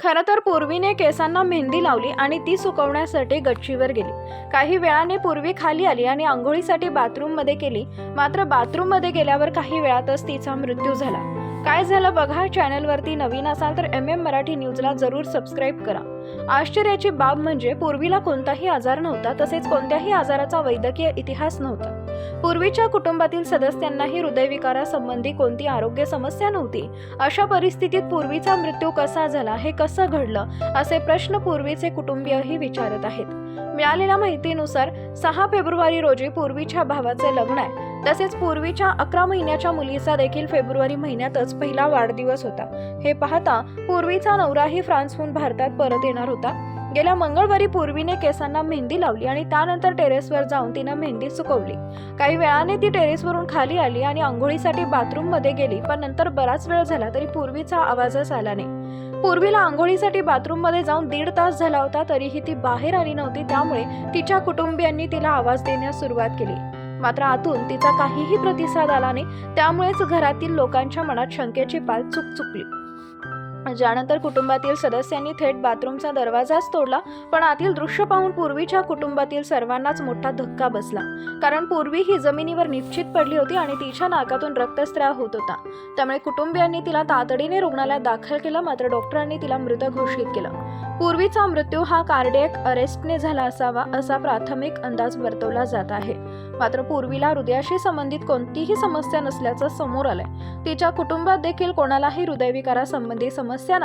खरं तर पूर्वीने केसांना मेहंदी लावली आणि ती सुकवण्यासाठी गच्चीवर गेली. काही वेळाने पूर्वी खाली आली आणि आंघोळीसाठी बाथरूममध्ये केली मात्र बाथरूममध्ये गेल्यावर काही वेळातच तिचा मृत्यू झाला. काय झालं बघा? चॅनलवरती नवीन असाल तर एम एम मराठी न्यूजला जरूर सबस्क्राईब करा. आश्चर्याची बाब म्हणजे पूर्वीला कोणताही आजार नव्हता तसेच कोणत्याही आजाराचा वैद्यकीय इतिहास नव्हता. पूर्वीच्या कुटुंबातील सदस्यांनाही हृदयविकारासंबंधी कोणती आरोग्य समस्या नव्हती? अशा परिस्थितीत पूर्वीचा मृत्यू कसा झाला? हे कसं घडलं? असे प्रश्न पूर्वीचे कुटुंबीयही विचारत आहेत. मिळालेल्या माहितीनुसार सहा फेब्रुवारी रोजी पूर्वीच्या भावाचे लग्न आहे. तसेच पूर्वीच्या अकरा महिन्याच्या मुलीचा देखील फेब्रुवारी महिन्यातच पहिला वाढदिवस होता. हे पाहता पूर्वीचा नवराही फ्रान्सहून भारतात परत येणार होता. गेल्या मंगळवारी पूर्वीने केसांना मेहंदी लावली आणि त्यानंतर टेरेसवर जाऊन तिनं मेहंदी सुकवली. काही वेळाने ती टेरेसवरून खाली आली आणि आंघोळीसाठी बाथरूममध्ये गेली पण नंतर बराच वेळ झाला तरी पूर्वीचा आवाजच आला नाही. पूर्वीला आंघोळीसाठी बाथरूममध्ये जाऊन दीड तास झाला होता तरीही ती बाहेर आली नव्हती त्यामुळे तिच्या कुटुंबियांनी तिला आवाज देण्यास सुरुवात केली. मात्र आतून तिचा काहीही प्रतिसाद आला नाही. त्यामुळेच घरातील लोकांच्या मनात शंकेची पाल चुक चुकली ज्यानंतर कुटुंबातील सदस्यांनी थेट बाथरूमचा दरवाजाच तोडला पण आतील दृश्य पाहून पूर्वीच्या कुटुंबातील सर्वांनाच मोठा धक्का बसला. कारण पूर्वी ही जमिनीवर निश्चित पडली होती आणि तिच्या नाकातून रक्तस्त्राव होत होता. त्यामुळे कुटुंबियांनी तिला तातडीने रुग्णालयात दाखल केलं मात्र डॉक्टरांनी तिला मृत घोषित केलं. पूर्वीचा मृत्यू हा कार्डियक अरेस्टने झाला असावा असा प्राथमिक अंदाज वर्तवला जात आहे. मात्र पूर्वीला हृदयाशी संबंधित कोणतीही समस्या नसल्याचं समोर आलंय. तिच्या कुटुंबात देखील कोणालाही हृदयविकारासंबंधी समस्या नाही